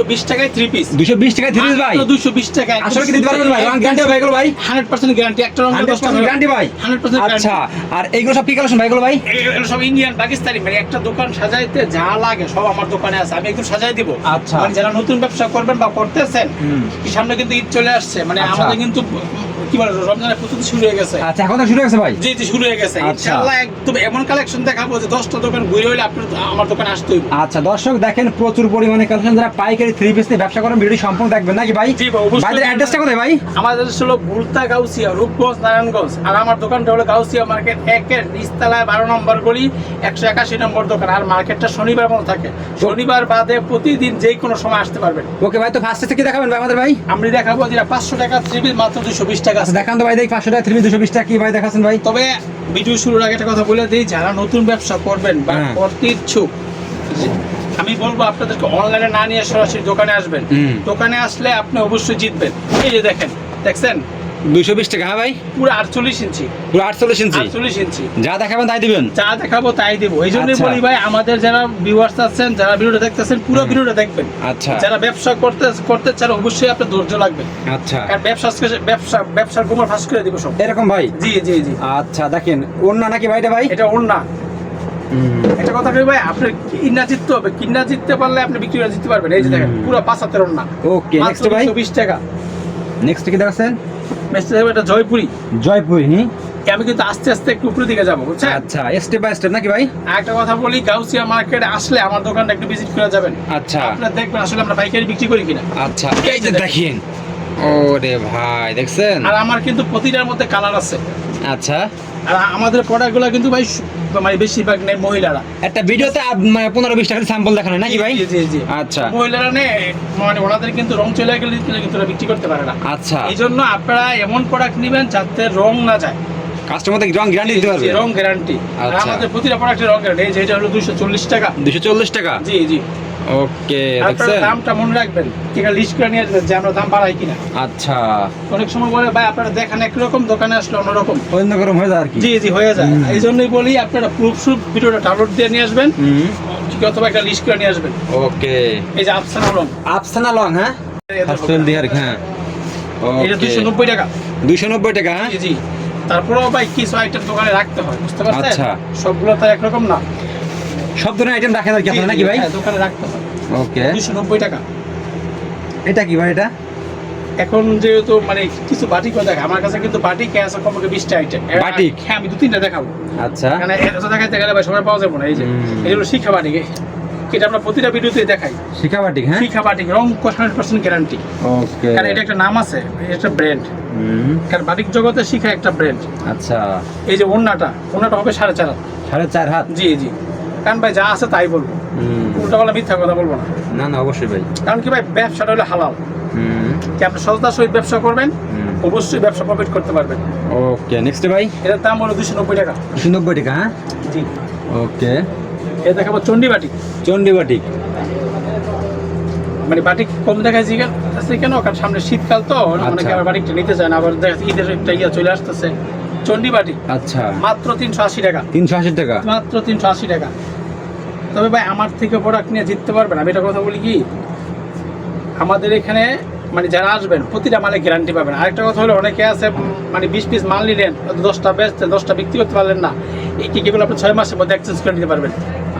দুশো বিশ টাকায় থ্রি পিস দুশো বিশ টাকায় থ্রি ভাই। দুশো বিশ টাকায় আসলে কি দিতে পারবেন ভাই? রং গ্যারান্টি ভাই এগুলো ভাই? হান্ড্রেড পার্সেন্ট গ্যারান্টি একটা রঙের হান্ড্রেড দশটা গ্যারান্টি ভাই। হান্ড্রেড পার্সেন্ট আচ্ছা আর এইগুলো সব কি কালেকশন ভাই? এগুলো ভাই? এগুলো সব ইন্ডিয়ান পাকিস্তানি মানে একটা দোকান সাজাইতে যা লাগে সব আমার দোকানে আছে। আমি একটু সাজাই দিব। আচ্ছা। মানে যারা নতুন ব্যবসা করবেন বা করতেছেন সামনে কিন্তু ঈদ চলে আসছে। মানে আচ্ছা। আমাদের কিন্তু কি বলে রমজানের প্রস্তুতি শুরু হয়ে গেছে। আচ্ছা এখন শুরু হয়েছে ভাই? জি জি শুরু হয়ে গেছে। ইনশাআল্লাহ একদম এমন কালেকশন দেখাবো যে দোকান ঘুরে হইলে আমার দোকানে আসতে হইব। আচ্ছা দর্শক দেখেন প্রচুর পরিমাণে কালেকশন যারা পাইকারি থ্রি পিস নিয়ে ব্যবসা করেন ভিডিও সম্পূর্ণ দেখবেন। নাকি ভাই? জি অবশ্যই। ভাইদের অ্যাড্রেসটা কোথায় ভাই? আমাদের হলো বুলতা গাউসিয়া রূপগঞ্জ নারায়ণগঞ্জ। আর আমার দোকানটা হলো গাউসিয়া মার্কেট একের নিচতলায় বারো নম্বর গলি একশো একাশি নম্বর দোকান। আর মার্কেটটা শনিবার বন্ধ থাকে। শনিবার বাদে প্রতিদিন যে কোনো সময় আসতে পারবেন। ওকে ভাই তো ফার্স্টে থেকে দেখাবেন ভাই আমাদের ভাই? আমি দেখাবো যেটা পাঁচশো টাকা থ্রি মাত্র দুশো বিশ টাকা আচ্ছা আছে দেখান তো ভাই দেখি পাঁচশো টাকা থ্রি দুশো বিশ টাকা কি ভাই দেখাচ্ছেন ভাই তবে ভিডিও শুরুর আগে একটা কথা বলে দিই যারা নতুন ব্যবসা করবেন বা হ্যাঁ। করতে ইচ্ছুক আমি বলব আপনাদেরকে অনলাইনে না নিয়ে সরাসরি দোকানে আসবেন। দোকানে আসলে আপনি অবশ্যই জিতবেন এই যে দেখেন দেখছেন দুশো বিশ টাকা হ্যাঁ ভাই? পুরো আটচল্লিশ ইঞ্চি। পুরো আটচল্লিশ ইঞ্চি? আটচল্লিশ ইঞ্চি। যা দেখাবেন তাই দিবেন? যা দেখাবো তাই দেবো। এই জন্যই আচ্ছা। বলি ভাই আমাদের যারা ভিউয়ার্স আছেন যারা ভিডিওটা দেখতেছেন পুরো ভিডিওটা দেখবেন। আচ্ছা। যারা ব্যবসা করতে করতে চান অবশ্যই আপনার ধৈর্য লাগবে। আচ্ছা। কারণ ব্যবসা ব্যবসা ব্যবসার গোমর ফাঁস করে দিব সব। এরকম ভাই? জি জি জি। আচ্ছা দেখেন অন্য নাকি ভাইটা ভাই? এটা না একটা কথা কই ভাই আপনি কিনা জিততে হবে। কিনা জিততে পারলে আপনি বিক্রি করে জিততে পারবেন। এই যে দেখেন। পুরো পাঁচ হাতের ওর ওকে নেক্সট ভাই। বিশ টাকা। নেক্সট কি দেখাচ্ছেন? মেসেজ হবে এটা জয়পুরি। জয়পুরি আমি কিন্তু আস্তে আস্তে একটু উপরের দিকে যাব বুঝছেন? আচ্ছা স্টেপ বাই স্টেপ নাকি ভাই? একটা কথা বলি গাউসিয়া মার্কেটে আসলে আমার দোকানটা একটু ভিজিট করে যাবেন। আচ্ছা। আপনারা দেখবেন আসলে আমরা পাইকারি বিক্রি করি কিনা। আচ্ছা এই যে দেখেন। ওরে ভাই দেখছেন? আর আমার কিন্তু প্রতিটার মধ্যে কালার আছে। আচ্ছা। আর আমাদের প্রোডাক্টগুলো কিন্তু ভাই মানে বেশিরভাগ নেই মহিলারা। একটা ভিডিওতে মানে পনেরো বিশ টাকা স্যাম্পল দেখানো নাকি ভাই? জি জি আচ্ছা। মহিলারা নে মানে ওনাদের কিন্তু রং চলে গেলে কিন্তু বিক্রি করতে পারে না। আচ্ছা। এই জন্য আপনারা এমন প্রোডাক্ট নেবেন যাতে রং না যায়। কাস্টমারদের রং গ্যারান্টি দিতে পারবে। রং গ্যারান্টি আর আচ্ছা। আমাদের প্রতিটা প্রোডাক্টের রং গ্যারান্টি এই যে হলো দুশো চল্লিশ টাকা। দুশো চল্লিশ টাকা? জি জি। ওকে দেখছেন? দামটা মনে রাখবেন ঠিক লিস্ট করে নিয়ে আসবেন যে আমরা দাম বাড়াই কিনা। আচ্ছা। অনেক সময় বলে ভাই আপনারা দেখেন একরকম দোকানে আসলে অন্যরকম। অন্য গরম হয়ে যায় আর কি। জি জি হয়ে যায়। এই জন্যই বলি আপনারা প্রুফ সুপ ভিডিওটা ডাউনলোড দিয়ে নিয়ে আসবেন। ঠিক অথবা একটা লিস্ট করে নিয়ে আসবেন। ওকে। এই যে আফসান আলম আফসানা লং হ্যাঁ? হস্টেল দিয়ার হ্যাঁ। এটা দুশো নব্বই টাকা। দুশো নব্বই টাকা হ্যাঁ? জি জি। তারপরেও ভাই কিছু আইটেম দোকানে রাখতে হয় বুঝতে পারছেন? আচ্ছা। সবগুলো তো একরকম না। সব ধরনের আইটেম রাখেন আর কি আপনারা নাকি ভাই? হ্যাঁ, দোকানে রাখতে হয় ওকে দুশো নব্বই টাকা। এটা কি ভাই এটা? এখন যেহেতু মানে কিছু বাটিকও দেখে আমার কাছে কিন্তু বাটিক আছে কমপক্ষে বিশটা আইটেম বাটিক? হ্যাঁ আমি দু তিনটা দেখাবো। আচ্ছা। মানে এটা দেখাইতে গেলে ভাই সময় পাওয়া যাবে না এই যে। এই শিক্ষা বাটিক। এটা আমরা প্রতিটা ভিডিওতে দেখাই। শিখাবাটিক হ্যাঁ? শিক্ষা বাটিক রং হান্ড্রেড পার্সেন্ট গ্যারান্টি। ওকে কারণ এটা একটা নাম আছে এটা ব্র্যান্ড কারণ বাটিক জগতে শিখা একটা ব্র্যান্ড আচ্ছা। এই যে ওন্নাটা ওন্নাটা হবে সাড়ে চার হাত। সাড়ে চার হাত? জি জি। কারণ ভাই যা আছে তাই বলব। উল্টা বলা মিথ্যা কথা বলব না। না না অবশ্যই ভাই। কারণ কি ভাই ব্যবসাটা হলো হালাল। কি আপনি সস্তার সহিত ব্যবসা করবেন অবশ্যই ব্যবসা প্রফিট করতে পারবেন। ওকে নেক্সট ভাই? এটার দাম হলো দুশো নব্বই টাকা। দুশো নব্বই টাকা হ্যাঁ? জি। ওকে। এটা দেখাবো চন্ডী বাটিক। মানে বাটিক কম কেন আছে কেন? কারণ সামনে শীতকাল তো অনেকে আচ্ছা। আবার বাটিকটা নিতে চায় না আবার দেখা যাচ্ছে ঈদের একটা ইয়া চলে আসতেছে। চন্ডী বাটিক। আচ্ছা। মাত্র তিনশো আশি টাকা। তিনশো আশি টাকা। মাত্র তিনশো আশি টাকা। তবে ভাই আমার থেকে প্রোডাক্ট নিয়ে জিততে পারবেন। আমি এটা কথা বলি কি? আমাদের এখানে মানে যারা আসবেন প্রতিটা মালে গ্যারান্টি পাবেন। আরেকটা কথা হলো অনেকে আছে মানে বিশ পিস মাল নিলেন দশটা বেচতে দশটা বিক্রি করতে পারলেন না। এই কি কেবল আপনি ছয় মাসের মধ্যে এক্সচেঞ্জ করে নিতে পারবেন?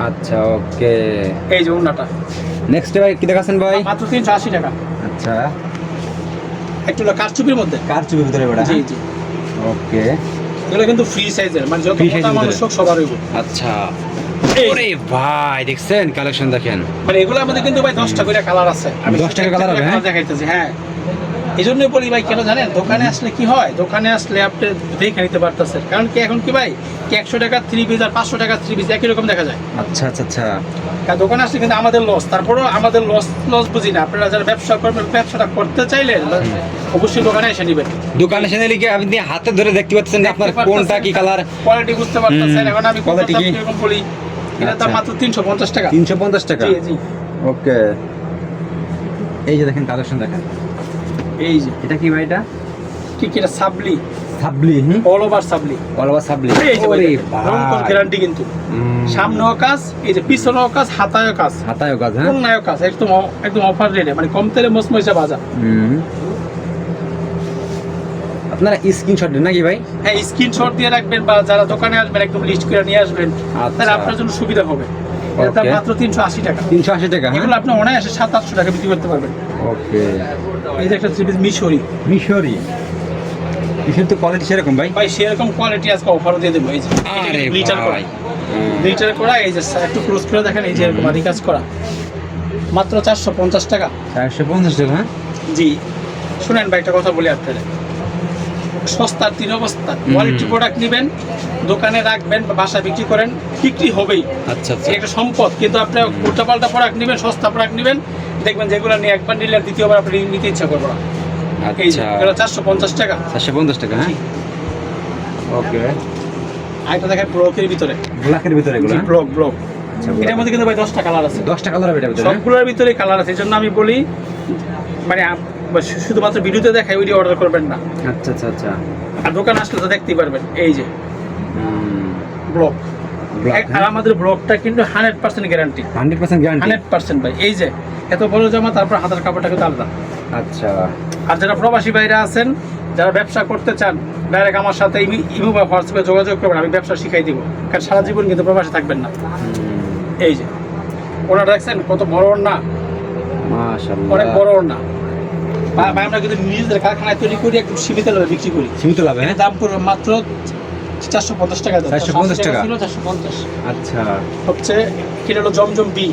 আচ্ছা ওকে। এই যে উন্নাটা নেক্সট ভাই কি দেখাচ্ছেন ভাই? মাত্র তিনশো আশি টাকা। আচ্ছা। একটু হলো কারচুপির মধ্যে। কার চুপি ভিতরে বেড়া জি জি। ওকে। এগুলো কিন্তু ফ্রি সাইজের মানে যত মানুষ ভিতরে। হোক সবার হইব। আচ্ছা। ওরে ভাই দেখছেন কালেকশন দেখেন? মানে এগুলোর মধ্যে কিন্তু ভাই দশটা করে কালার আছে। 10 টাকা colour হবে, হ্যাঁ? দেখাইতেছি হ্যাঁ। এই জন্যই বলি ভাই কেন জানেন? দোকানে আসলে কি হয়? দোকানে আসলে আপনি দেখে নিতে পারতেছেন। কারণ কি এখন কি ভাই কি একশো টাকা থ্রি পিস আর পাঁচশো টাকা থ্রি পিস একই রকম দেখা যায়। আচ্ছা আচ্ছা আচ্ছা। কারণ দোকানে আসলে কিন্তু আমাদের লস তারপরেও আমাদের লস লস বুঝি না। আপনারা যারা ব্যবসা করবেন ব্যবসাটা করতে চাইলে অবশ্যই দোকানে এসে নেবেন। দোকানে এসে নিলে কি আপনি হাতে ধরে দেখতে পাচ্ছেন আপনার কোনটা কি কালার কোয়ালিটি বুঝতে পারতেছেন। এখন আমি quality কি? বলি। এটা আচ্ছা। দাম মাত্র তিনশো পঞ্চাশ টাকা। তিনশো পঞ্চাশ টাকা? জি জি। ওকে। এই যে দেখেন কালেকশন দেখেন। এই যে। এটা কি ভাই এটা? কি কি এটা সাবলি। সাবলি অল ওভার সাবলি। অল ওভার সাবলি। এই যে ওরে রংকর গ্যারান্টি কিন্তু। সামনেও কাজ এই যে পিছনেও কাজ হাতায়ও কাজ। হাতায়ও কাজ হ্যাঁ? কোনায়ও কাজ একদম একদম অফার রেটে মানে কম তেলে মসমসে বাজা হুম। আপনারা স্ক্রিনশট দেন নাকি ভাই? হ্যাঁ স্ক্রিনশট দিয়ে রাখবেন বা যারা দোকানে আসবেন একদম লিস্ট করে নিয়ে আসবেন আচ্ছা। তাহলে আপনার জন্য সুবিধা হবে। Okay. মাত্র তিনশো আশি টাকা। তিনশো আশি টাকা হ্যাঁ? এগুলো আপনি অনায়াসে সাত আটশো টাকা বিক্রি করতে পারবেন। ওকে এই যে একটা পিস মিশরি। মিশরি? মিশরি তো কোয়ালিটি সেরকম ভাই? ভাই সেরকম কোয়ালিটি আজকে অফারও দিয়ে দেবো এই যে আরে গ্লিটার করা। ভাই হুম। করা এই যে একটু ক্লোজ করে দেখেন এই যে এরকম আদি কাজ করা। মাত্র চারশো পঞ্চাশ টাকা। চারশো পঞ্চাশ টাকা হ্যাঁ? জি। শুনেন ভাই একটা কথা বলি আপনাদের। সস্তার তিন অবস্থা। কোয়ালিটি প্রোডাক্ট নেবেন দোকানে রাখবেন বা বাসা বিক্রি করেন বিক্রি হবেই। আচ্ছা আচ্ছা। এটা একটা সম্পদ কিন্তু আপনি উল্টাপাল্টা প্রোডাক্ট নেবেন সস্তা প্রোডাক্ট নেবেন দেখবেন যেগুলো নিয়ে একবার নিলে দ্বিতীয়বার আপনি নিতে ইচ্ছা করব না। আচ্ছা। চারশো পঞ্চাশ টাকা। চারশো পঞ্চাশ টাকা হ্যাঁ? ওকে আরেকটা দেখেন ব্লকের ভিতরে। ব্ল্যাকের ভিতরে এগুলো হ্যাঁ? Block block. আচ্ছা এটার মধ্যে কিন্তু ভাই দশটা কালার আছে। দশটা কালার হবে হ্যাঁ? সবগুলোর ভিতরে কালার আছে এই জন্য আমি বলি মানে শুধুমাত্র ভিডিওতে দেখাই ওইটি অর্ডার করবেন না। আচ্ছা আচ্ছা আচ্ছা। আর দোকান আসলে তো দেখতেই পারবেন এই যে। ব্লক ব্ল্যাক আর আমাদের ব্লকটা কিন্তু hundred percent guarantee hundred percent guarantee hundred percent ভাই এই যে এত বড় জামা তারপর হাতের কাপড়টা কিন্তু আলাদা। আচ্ছা। আর যারা প্রবাসী বাইরে আছেন যারা ব্যবসা করতে চান ডাইরেক্ট আমার সাথে ইমি- বা হোয়াটসঅ্যাপে যোগাযোগ করবেন আমি ব্যবসা শিখাই দিব। কারণ সারা জীবন কিন্তু প্রবাসী থাকবেন না। এই যে ওনারা দেখছেন কত বড় না অনেক বড় না ভাই আমরা কিন্তু নিজেদের কারখানায় তৈরি করি একদম সীমিত লাভে বিক্রি করি। সীমিত লাভ হ্যাঁ? দাম মাত্র চারশো পঞ্চাশ টাকা দাম 450 টাকা। চারশো পঞ্চাশ। আচ্ছা। হচ্ছে হলো জমজম বি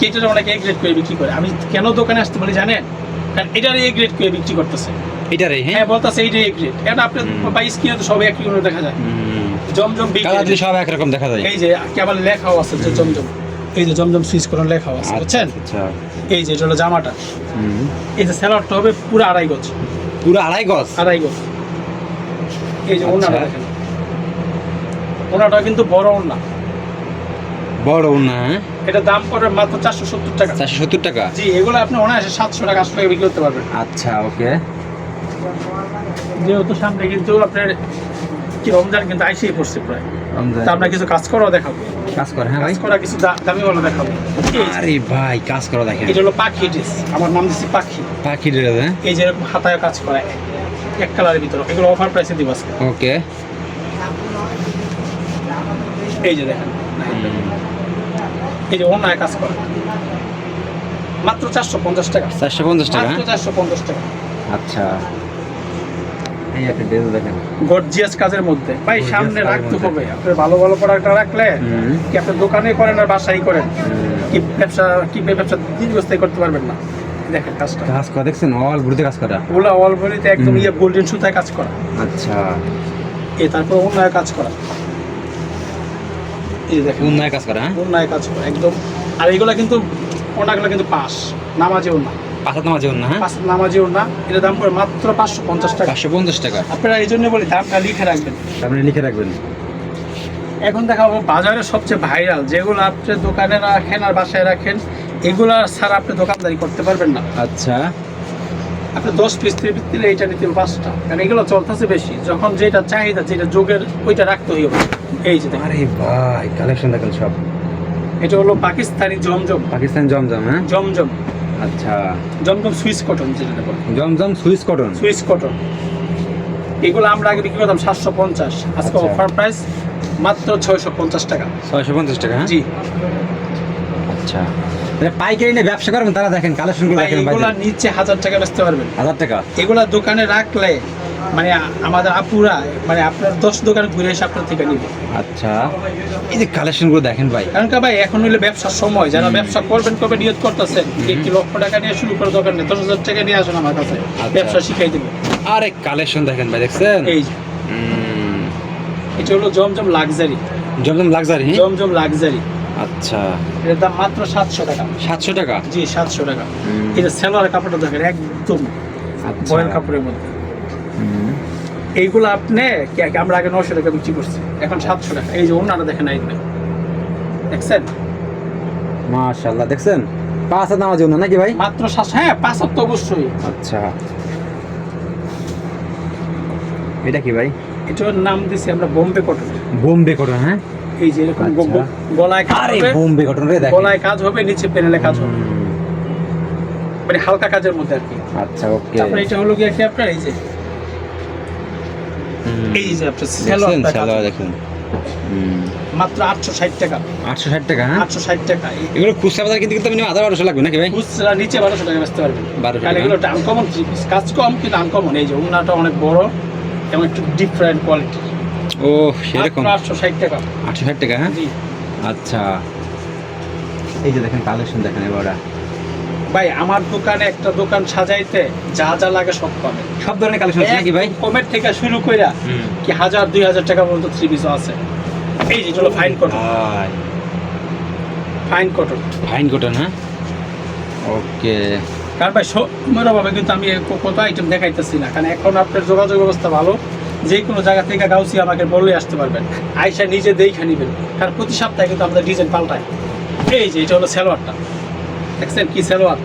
কেটার অনেক এ গ্রেড করে বিক্রি করে। আমি কেন দোকানে আসতে বলি জানেন? কারণ এটার এ গ্রেড করে বিক্রি করতেছে। এটারে হ্যাঁ? বলতেছে এইটা এ গ্রেড এটা আপনি স্ক্রিনে তো সবাই একই দেখা যায়। জমজম বি সব একরকম দেখা যায়। এই যে কি আবার লেখাও আছে যে জমজম। এই যে জমজম সুইচ করে লেখা আছে বুঝছেন? আচ্ছা। এই যে এটা হলো জামাটা। এই যে স্যালাডটা হবে পুরো আড়াই গজ। পুরো আড়াই গজ? আড়াই গজ। এই যে আচ্ছা। ওনাটা দেখেন। ওনাটা কিন্তু বড় ওনা। বড় না হ্যাঁ? এটা দাম পড়বে মাত্র চারশো সত্তর টাকা। চারশো সত্তর টাকা? জি এগুলো আপনি অনায়াসে সাতশো টাকা আটশো টাকা বিক্রি করতে পারবেন। আচ্ছা ওকে। যেহেতু সামনে কিন্তু আপনার কি রমজান কিন্তু আইসেই পড়ছে প্রায়। আমরা কিছু কাজ করাও দেখাবো। কাজ করে হ্যাঁ ভাই? কাজ করা কিছু দামি হলো দেখাবো। আরে ভাই কাজ করো দেখেন। এটা হলো পাখি ডিস আমার নাম দিচ্ছি পাখি। পাখি ড্রেস হ্যাঁ? এই যে এরকম হাতায় কাজ করা এক কালারের ভিতরে। এগুলো অফার প্রাইসে দিব আজকে। ওকে। এই যে দেখেন এই যে অন্যায় কাজ করা। মাত্র চারশো পঞ্চাশ টাকা। চারশো পঞ্চাশ টাকা হ্যাঁ? চারশো পঞ্চাশ টাকা। আচ্ছা। এই একটা ড্রেস দেখেন। গর্জিয়াস কাজের মধ্যে। ভাই সামনে রাখতে হবে। আপনার ভালো ভালো প্রোডাক্ট রাখলে কি আপনি দোকানে করেন আর বাসায় করেন? কি ব্যবসা কি ব্যবসা দীর্ঘস্থায়ী করতে পারবেন না? দেখেন কাজটা। কাজ করা দেখছেন? অল বুড়িতে কাজ করা। ওলা অল বডিতে একদম ইয়ে গোল্ডেন সুতায় কাজ করা। আচ্ছা। এ তারপর অন্যায় কাজ করা। এই দেখেন। উন্নয় কাজ করা হ্যাঁ? অন্যায় কাজ করা একদম। আর এইগুলা কিন্তু ওনাগুলো কিন্তু পাস। নামাজেও না। পাঁচাত নামাজ না হ্যাঁ? পাঁচ নামাজেও না এটা দাম পড়ে মাত্র পাঁচশো পঞ্চাশ টাকা। পাঁচশো পঞ্চাশ টাকা। আপনারা এই জন্য বলি দামটা লিখে রাখবেন। আপনি লিখে রাখবেন। এখন দেখাবো বাজারে সবচেয়ে ভাইরাল যেগুলো আপনি দোকানে রাখেন আর বাসায় রাখেন এগুলা ছাড়া আপনি দোকানদারি করতে পারবেন না। আচ্ছা। আপনি দশ পিস তিরিশ পিস দিলে এইটা নিতে পাঁচটা। কারণ এগুলো চলতেছে বেশি। যখন যেটা চাহিদা যেটা যোগের ওইটা রাখতে হইব। এই যে আরে ভাই কালেকশন দেখেন সব। এটা হলো পাকিস্তানি জমজম। পাকিস্তান জমজম হ্যাঁ? জমজম। আচ্ছা। জমজম সুইস কটন যেটা বলে। Zamzam Swiss cotton. Swiss cotton. এগুলো আমরা আগে বিক্রি করতাম সাতশো পঞ্চাশ। আজকে আচ্ছা। অফার প্রাইস মাত্র ছয়শো পঞ্চাশ টাকা। ছয়শো পঞ্চাশ টাকা হ্যাঁ? জি। আচ্ছা। মানে পাইকারি নিয়ে ব্যবসা করবেন তারা দেখেন কালেকশনগুলো দেখেন এগুলা নিচে হাজার টাকা বেচতে পারবেন। হাজার টাকা। এগুলা দোকানে রাখলে মানে আমাদের আপুরা মানে আপনার দশ দোকানে ঘুরে এসে আপনার থেকে নিবে। আচ্ছা। এই যে কালেকশনগুলো দেখেন ভাই। কারণ ভাই এখন হইলে ব্যবসার সময় যারা ব্যবসা করবেন কবে নিয়ত করতেছেন। একটি লক্ষ টাকা নিয়ে শুরু করে দোকান নেই দশ হাজার টাকা নিয়ে আসুন আমার কাছে আচ্ছা। ব্যবসা শিখাই দেবে। আরে কালেকশন দেখেন ভাই দেখছেন? এই যে। এটা হলো Zamzam luxury Zamzam luxury Zamzam luxury আচ্ছা। এর দাম মাত্র সাতশো টাকা। সাতশো টাকা? জি সাতশো টাকা। এটা সেলোয়ার কাপড়টা দেখেন একদম আচ্ছা। বয়েল কাপড়ের মধ্যে। এইগুলো আপনি আমরা আগে নশো টাকা বিক্রি করছি। এখন সাতশো টাকা। এই যে অন্যটা দেখেন এই দেখছেন? মাশাআল্লাহ দেখছেন? পাঁচ হাত নামাজ নাকি ভাই? মাত্র সাতশো হ্যাঁ পাঁচ তো অবশ্যই। আচ্ছা। এটা কি ভাই? এটার নাম দিছি আমরা বোম্বে কটন। বোম্বে কটন হ্যাঁ? এই যে এরকম গ- গলায় কাজ আরে বোম্বে কটন রে দেখেন। গলায় কাজ হবে নিচে প্যানেলে কাজ হবে। মানে হালকা কাজের মধ্যে আর কি। আচ্ছা ওকে। তারপরে এটা হলো কি আপনার এই যে এই যে। দেখুন। মাত্র আটশো ষাট টাকা। আটশো ষাট টাকা হ্যাঁ? আটশো ষাট টাকা। এগুলো খুচরা বাজার কিন্তু কিন্তু মিনিমাম বারোশো লাগবে নাকি ভাই? খুচরা নিচে বারোশো টাকা বেচতে পারবেন। 1200 কারণ টাকা। এগুলো আনকমন থ্রি কাজ কম কিন্তু আনকমন এই যে উন্নাটা অনেক বড় এবং একটু ডিফারেন্ট কোয়ালিটি ও সেরকম। আটশো ষাট টাকা। আটশো ষাট টাকা হ্যাঁ? আচ্ছা। এই যে দেখেন কালেকশন দেখেন এবারে ভাই আমার দোকানে একটা দোকান সাজাইতে যা যা লাগে সব পাবেন সব ধরনের কালেকশন আছে নাকি ভাই? কমের থেকে শুরু কইরা কি হাজার দুই হাজার টাকা পর্যন্ত থ্রি পিসও আছে। এই যে চলো fine cotton fine cotton fine cotton হ্যাঁ? ওকে কারণ ভাই সময়ের অভাবে কিন্তু আমি কত আইটেম দেখাইতেছি না। কারণ এখন আপনার যোগাযোগ ব্যবস্থা ভালো। যে কোনো জায়গা থেকে গাউসি আমাকে বললে আসতে পারবেন। আইসা নিজে দেখে নিবেন। কারণ প্রতি সপ্তাহে কিন্তু আমাদের ডিজাইন পাল্টায়। এই যে এটা হলো সালোয়ারটা। দেখছেন কি সালোয়ার?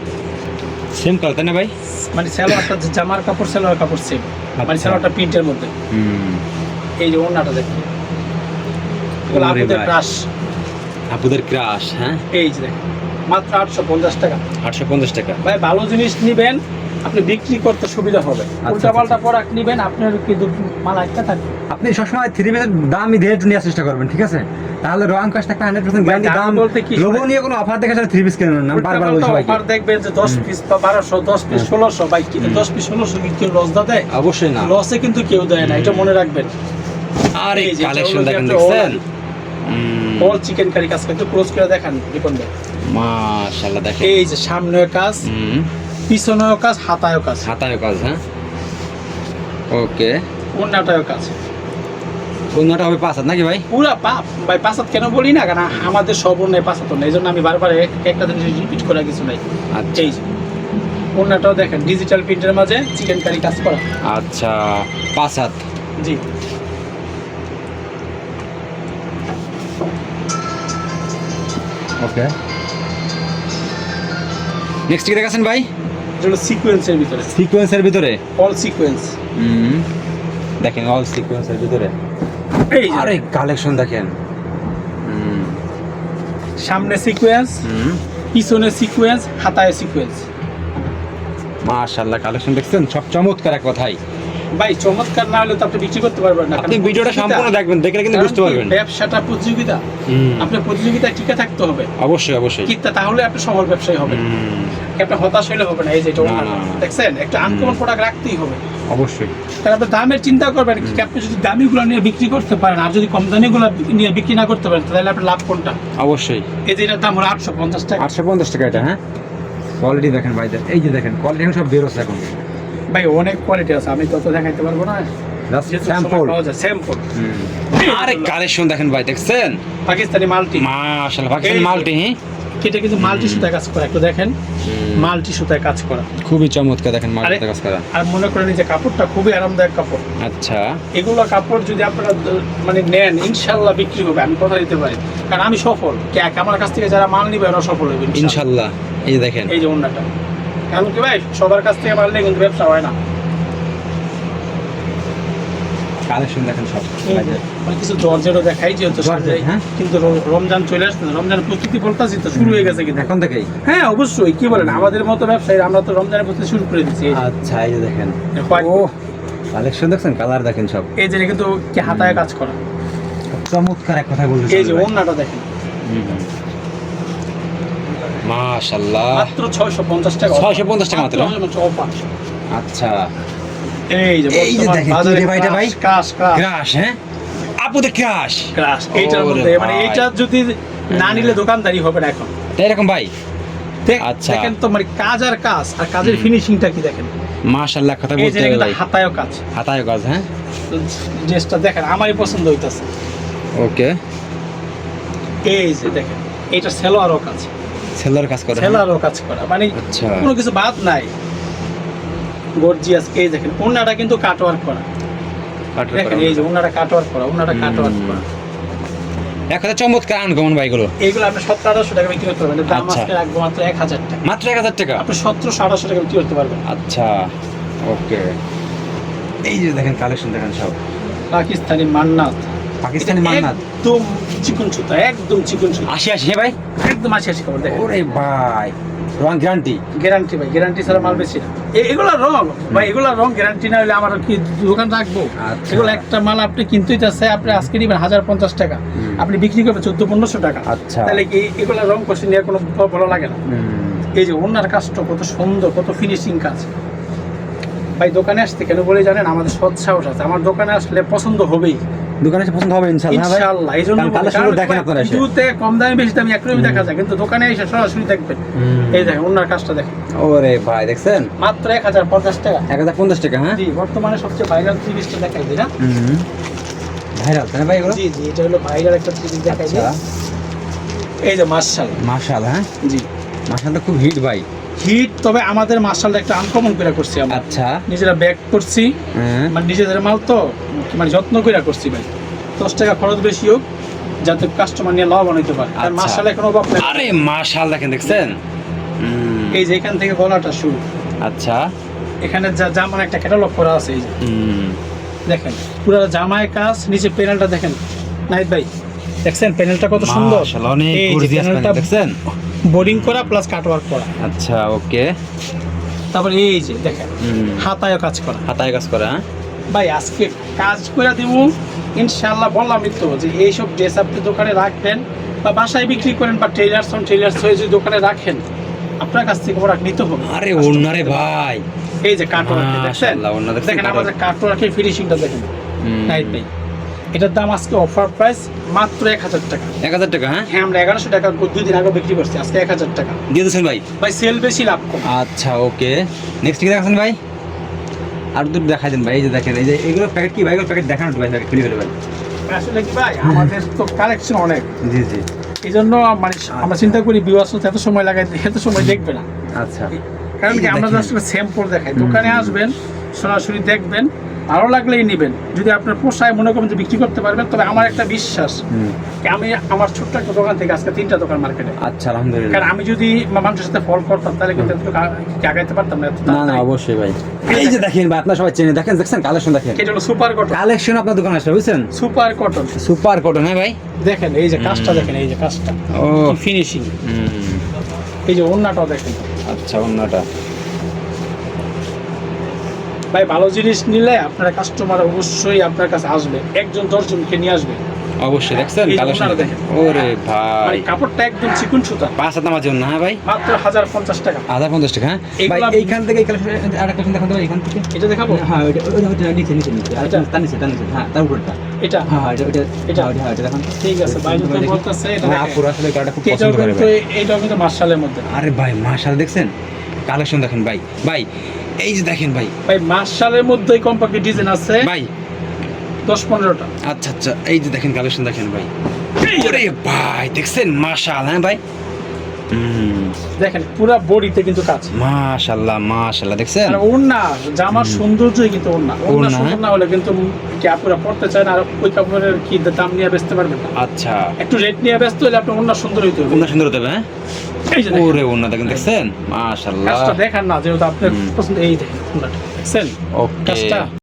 সেম কালার তাই না ভাই? মানে সালোয়ারটা জামার কাপড় সালোয়ার কাপড় সেম মানে আচ্ছা। সালোয়ারটা প্রিন্টের মধ্যে। এই যে ওড়নাটা দেখুন। এগুলো ওরে ক্রাশ আপুদের ক্রাশ হ্যাঁ? এই যে দেখেন মাত্র আটশো পঞ্চাশ টাকা। আটশো পঞ্চাশ টাকা। ভাই ভালো জিনিস নিবেন আপনি বিক্রি করতে সুবিধা হবে। উল্টা পাল্টা প্রোডাক্ট নিবেন আপনার কিন্তু মাল একটা থাকবে? আপনি সবসময় থ্রি পিসের দামই ধীরে একটু নেওয়ার চেষ্টা করবেন ঠিক আছে? তাহলে রং কাজ থাকবে হান্ড্রেড পার্সেন্ট গ্যারান্টি দাম দাম বলতে কি? লোভনীয় কোনো অফার দেখে থ্রি পিস কিনে না বারবার বলি সবাইকে। অফার দেখবেন যে দশ পিস বা বারোশো দশ পিস ষোলোশো বা দশ পিস ষোলোশো কি কেউ লস দা দেয়? অবশ্যই না। লসে কিন্তু কেউ দেয় না এটা মনে রাখবেন। আর এই যে কালেকশন দেখেন দেখছেন? অল চিকেন কারি কাজ একটু ক্লোজ করে দেখান বিপন ভাই। মাশাআল্লাহ দেখেন। এই যে সামনেও কাজ হুম। পিছনেও কাজ হাতায়ও কাজ। হাতায় কাজ হ্যাঁ? ওকে অন্যটাও কাজ। অন্যটা হবে পাঁচ হাত নাকি ভাই? পুরা পাপ। ভাই পাঁচাত কেন বলি না? কারণ আমাদের সব অন্যায় পাঁচাত না। এই জন্য আমি বারবার এক- একটা জিনিস রিপিট করা কিছু নাই আচ্ছা। এই অন্যটাও দেখেন ডিজিটাল প্রিন্টের মাঝে চিকেন কারি কাজ করা। আচ্ছা পাঁচ হাত জি। ওকে নেক্সট কি দেখাচ্ছেন ভাই? এটা সিকোয়েন্সের ভিতরে। সিকোয়েন্সের ভিতরে? অল সিকোয়েন্স হুম। দেখেন অল সিকোয়েন্সের ভিতরে। আরে কালেকশন দেখেন। সামনে সিকোয়েন্স পিছনে সিকোয়েন্স হাতায় সিকোয়েন্স মাশাআল্লাহ কালেকশন দেখছেন? সব চমৎকার এক কথাই। ভাই চমৎকার না হলে তো আপনি বিক্রি করতে পারবেন না। আপনি ভিডিওটা সম্পূর্ণ দেখবেন দেখলে কিন্তু বুঝতে পারবেন। ব্যবসাটা প্রতিযোগিতা। হুম। আপনার প্রতিযোগিতায় টিকে থাকতে হবে। অবশ্যই অবশ্যই। কি তাহলে আপনি সফল ব্যবসায়ী হবেন। আপনি হতাশ হলে হবে না এই যে। দেখছেন? একটা আনকমন প্রোডাক্ট রাখতেই হবে। অবশ্যই। কারণ আপনি দামের চিন্তা করবেন আপনি যদি দামিগুলো নিয়ে বিক্রি করতে পারেন আর যদি কম দামিগুলো নিয়ে বিক্রি না করতে পারেন তাহলে আপনার লাভ কোনটা? অবশ্যই। এই যে এটার দাম হলো আটশো পঞ্চাশ টাকা। আটশো পঞ্চাশ টাকা এটা হ্যাঁ? কোয়ালিটি দেখেন ভাই এই যে দেখেন কোয়ালিটি এখন সব বেরোচ্ছে এখন। ভাই অনেক কোয়ালিটি আছে আমি তত দেখাইতে পারব না। জাস্ট যেহেতু স্যাম্পল সময় স্যাম্পল আরে কালেকশন দেখেন ভাই দেখছেন? পাকিস্তানি মাল্টি। মাশাআল্লাহ পাকিস্তান। মাল্টি হ্যাঁ এটা কিন্তু মাল্টি সুতায় কাজ করা একটু দেখেন। মাল্টি সুতায় কাজ করা। খুবই চমৎকার দেখেন কাজ করা। আর মনে করেন যে কাপড়টা খুবই আরামদায়ক কাপড়। আচ্ছা। এগুলো কাপড় যদি আপনারা মানে নেন ইনশাল্লাহ বিক্রি হবে আমি কথা দিতে পারি। কারণ আমি সফল। আমার কাছ থেকে যারা মাল নিবে ওরা সফল হবে ইনশাল্লাহ। ইনশাল্লাহ এই দেখেন। এই যে অন্যটা কারণ কি ভাই সবার কাছ থেকে নিয়ে কিন্তু ব্যবসা হয় না। কালেকশন দেখেন সব। মানে কিছু জর্জেরও দেখাই যেহেতু হ্যাঁ। কিন্তু রমজান চলে আসছে না, রমজানের প্রস্তুতি বলতেছি তো শুরু হয়ে গেছে কিন্তু। এখন থেকেই? হ্যাঁ অবশ্যই। কি বলেন? আমাদের মতো ব্যবসায়ী আমরা তো রমজানের প্রস্তুতি শুরু করে দিচ্ছি আচ্ছা এই যে দেখেন। ও কালেকশন দেখছেন? কালার দেখেন সব। এই যে কিন্তু কি হাতায় কাজ করা। চমৎকার এক কথা বলতে এই যে অন্যটা দেখেন। মাশাআল্লাহ। মাত্র ছয়শো পঞ্চাশ টাকা 650 টাকা মাত্র? আচ্ছা। এই যে এই যে দেখেন, কি রে ভাই ক্রাশ ক্রাশ। ক্রাশ হ্যাঁ? আপুদের ক্রাশ। ক্রাশ এইটার মধ্যে মানে। এইটা যদি না নিলে দোকানদারি হবে না এখন। তাই এরকম ভাই? আচ্ছা। দেখেন তো মানে কাজ আর কাজ আর কাজের ফিনিশিংটা কি দেখেন? মাশাআল্লাহ কথা বলতে হাতায়ও কাজ। হাতায় কাজ হ্যাঁ? তো ড্রেসটা দেখেন আমারই পছন্দ হইতাছে। ওকে। এই যে দেখেন এটা সেলোয়ারও কাজ। সেলার কাজ করে হ্যাঁ? সেলোয়ারও কাজ করা। মানে আচ্ছা। কোনো কিছু বাদ নাই। গর্জিয়াস এই দেখেন ওনাটা কিন্তু কাটওয়ার্ক করা। দেখেন। এই যে ওনাটা কাটওয়ার্ক করা ওনাটা কাটওয়ার্ক করা। এক চমৎকার আনকমন ভাইগুলো এইগুলো আপনি সতেরো আঠারোশো টাকা বিক্রি করতে পারবেন। দাম আচ্ছা। আজকে রাখব মাত্র এক হাজার টাকা। মাত্র এক হাজার টাকা? আপনি সতেরোশো আঠারোশো টাকা বিক্রি করতে পারবেন। আচ্ছা ওকে। এই যে দেখেন কালেকশন দেখেন সব। পাকিস্তানি মান্নাত। পাকিস্তানি মান্নাত। একদম চিকন সুতা একদম চিকন সুতা। আশি আশি হ্যাঁ ভাই? একদম আশি খবর দেখেন। ওরে ভাই রং গ্যারান্টি গ্যারান্টি ভাই গ্যারান্টি ছাড়া মাল বেশি এগুলো রং ভাই এগুলো রং গ্যারান্টি না হলে আমার কি দোকান রাখব? আচ্ছা। এগুলো একটা মাল আপনি কিনতেই চাচ্ছে আপনি আজকে নেবেন হাজার পঞ্চাশ টাকা। আপনি বিক্রি করবেন চোদ্দ পনেরোশো টাকা। আচ্ছা। তাহলে কি এগুলো রং কষে নিয়ে কোনো ভালো লাগে না? এই যে ওনার কাজটা কত সুন্দর কত ফিনিশিং কাজ। ভাই দোকানে আসতে কেন বলে জানেন? আমাদের সৎ সাহস আছে। আমার দোকানে আসলে পছন্দ হবেই। দোকানে এসে পছন্দ হবে ইনশাআল্লাহ হ্যাঁ ইনশাআল্লাহ এই জন্য কারণ বলি, দেখেন আপনারা এসে। কম দামে বেশি দামে একরকমই দেখা যায় কিন্তু দোকানে এসে সরাসরি দেখবেন। এই দেখেন ওনার কাজটা দেখেন। ওরে ভাই দেখছেন? মাত্র এক হাজার পঞ্চাশ টাকা। এক হাজার পঞ্চাশ টাকা হ্যাঁ? জি বর্তমানে সবচেয়ে ভাইরাল সিরিজটা দেখাই দিই না? ভাইরাল তাই ভাই এগুলো? জি জি এটা হলো ভাইরাল একটা সিরিজ দেখাই দিই। আচ্ছা। এই যে মার্শাল মাশাল হ্যাঁ? জি। মাশালটা খুব হিট ভাই। হিট তবে আমাদের মার্শালটা একটা আনকমন করে করছি আমরা। আচ্ছা। নিজেরা ব্যাক করছি হ্যাঁ। মানে নিজেদের মাল তো মানে যত্ন করে করছি ভাই। দশ টাকা খরচ বেশি হোক যাতে কাস্টমার নিয়ে লাভবান হইতে পারে। আর আচ্ছা। মার্শাল এখন অভাব নেই। আরে মাশাল দেখেন দেখছেন? এই যে এখান থেকে গলাটা শুরু। আচ্ছা। এখানে যা জামার একটা ক্যাটালগ করা আছে এই দেখেন পুরো জামায় কাজ নিচে প্যানেলটা দেখেন। নাইট ভাই দেখছেন? প্যানেলটা কত সুন্দর। অনেক দেখছেন? বোর্ডিং করা প্লাস কাটওয়ার্ক করা। আচ্ছা ওকে। তারপরে এই যে দেখেন হাতায় কাজ করা। হাতায় কাজ করা হ্যাঁ? ভাই আজকে কাজ করে দিব ইনশাল্লাহ বললামই তো যে এইসব ড্রেস আপনি দোকানে রাখবেন বা বাসায় বিক্রি করেন বা ট্রেলার্স অন ট্রেলার্স হয়ে যদি দোকানে রাখেন আপনার কাছ থেকে প্রোডাক্ট নিতে হবে। আরে ওনারে ভাই। এই যে কাটওয়ার্ক দেখছেন? দেখেন? আমাদের কাটওয়ার্কের ফিনিশিংটা দেখেন। নাইট ভাই এটার দাম আজকে অফার প্রাইস মাত্র এক হাজার টাকা। এক হাজার টাকা হ্যাঁ? হ্যাঁ আমরা এগারোশো টাকা দুই দিন আগে বিক্রি করছি আজকে এক হাজার টাকা। দিয়ে দিচ্ছেন ভাই? ভাই সেল বেশি লাভ কম। আচ্ছা ওকে। নেক্সট কি দেখাচ্ছেন ভাই? আর দুটো দেখাই দেন ভাই এই যে দেখেন এই যে এগুলো প্যাকেট কি ভাই? এগুলো প্যাকেট দেখানো ভাই প্যাকেট খুলে ফেলে ভাই। আসলে কি ভাই আমাদের তো কালেকশন অনেক। জি জি। এই জন্য মানে আমরা চিন্তা করি বিবাস এত সময় লাগাই এত সময় দেখবে না। আচ্ছা। কারণ কি আমরা। আসলে স্যাম্পল দেখাই। দোকানে আসবেন সরাসরি দেখবেন ভালো লাগলেই নেবেন। যদি আপনার পোষায় মনে করেন যে বিক্রি করতে পারবেন তবে আমার একটা বিশ্বাস আমি আমার ছোট্ট একটা দোকান থেকে আজকে তিনটা দোকান মার্কেটে। আচ্ছা আলহামদুলিল্লাহ। কারণ আমি যদি মানুষের সাথে ফল করতাম তাহলে কিন্তু আগাইতে পারতাম না না না অবশ্যই ভাই। এই যে দেখেন ভাই আপনারা সবাই চেনে দেখেন দেখছেন? কালেকশন দেখেন। এটা হলো সুপার কটন কালেকশন আপনার দোকানে আসলে বুঝছেন? সুপার কটন সুপার কটন হ্যাঁ ভাই? দেখেন এই যে কাজটা দেখেন এই যে কাজটা। ও। ফিনিশিং এই যে ওন্নাটাও দেখেন। আচ্ছা অন্যটা ভাই ভালো জিনিস নিলে আপনার কাস্টমার অবশ্যই আপনার কাছে আসবে। একজন দশজনকে নিয়ে আসবে। অবশ্যই দেখছেন? কালেকশন। ওরে মানে ভাই কাপড়টা একদম চিকুন সুতা। পাঁচ হাত নামার জন্য হ্যাঁ ভাই? মাত্র হাজার পঞ্চাশ টাকা। হাজার পঞ্চাশ টাকা হ্যাঁ? ভাই এইখান থেকে এই কালেকশন আর একটা দেখান তো এখান থেকে। এটা দেখাবো? হ্যাঁ ওইটা ওইটা নিচে নিচে নিচে। আর? তার নিচে তার নিচে। হ্যাঁ তার উপরটা। এটা? হ্যাঁ হ্যাঁ এটা এটা? হ্যাঁ, হ্যাঁ, এটা দেখান। ঠিক আছে ভাই দেখি। বলতেছে এটা আপুরা আসলে খুব পছন্দ করে কিন্তু মধ্যে। আরে ভাই মাশাআল্লাহ দেখছেন? কালেকশন দেখেন ভাই। ভাই এই যে দেখেন ভাই। ভাই মার্শালের মধ্যেই কমপক্ষে ডিজাইন আছে। ভাই। দশ পনেরোটা। আচ্ছা আচ্ছা এই যে দেখেন কালেকশন দেখেন ভাই। ভাই দেখছেন? মাশাআল্লাহ হ্যাঁ ভাই? দেখেন পুরা বডিতে কিন্তু কাজ। মাশাআল্লাহ মাশাআল্লাহ দেখছেন? আর ওড়না জামার সৌন্দর্যই কিন্তু ওড়না। ওড়না, সুন্দর না হলে কিন্তু কি আপুরা পড়তে চায় না আর ওই কাপড়ের কি দাম নিয়ে বেচতে পারবেন? আচ্ছা। একটু রেট নিয়ে ব্যস্ত হলে আপনার ওড়না সুন্দর হইতে হবে। ওনা সুন্দর হতে হবে হ্যাঁ? ওরে ওনা দেখেন দেখছেন? মাশাআল্লাহ কাজটা দেখান না যেহেতু আপনার পছন্দ এই দেখেন ওড়নাটা। দেখছেন? ওকে।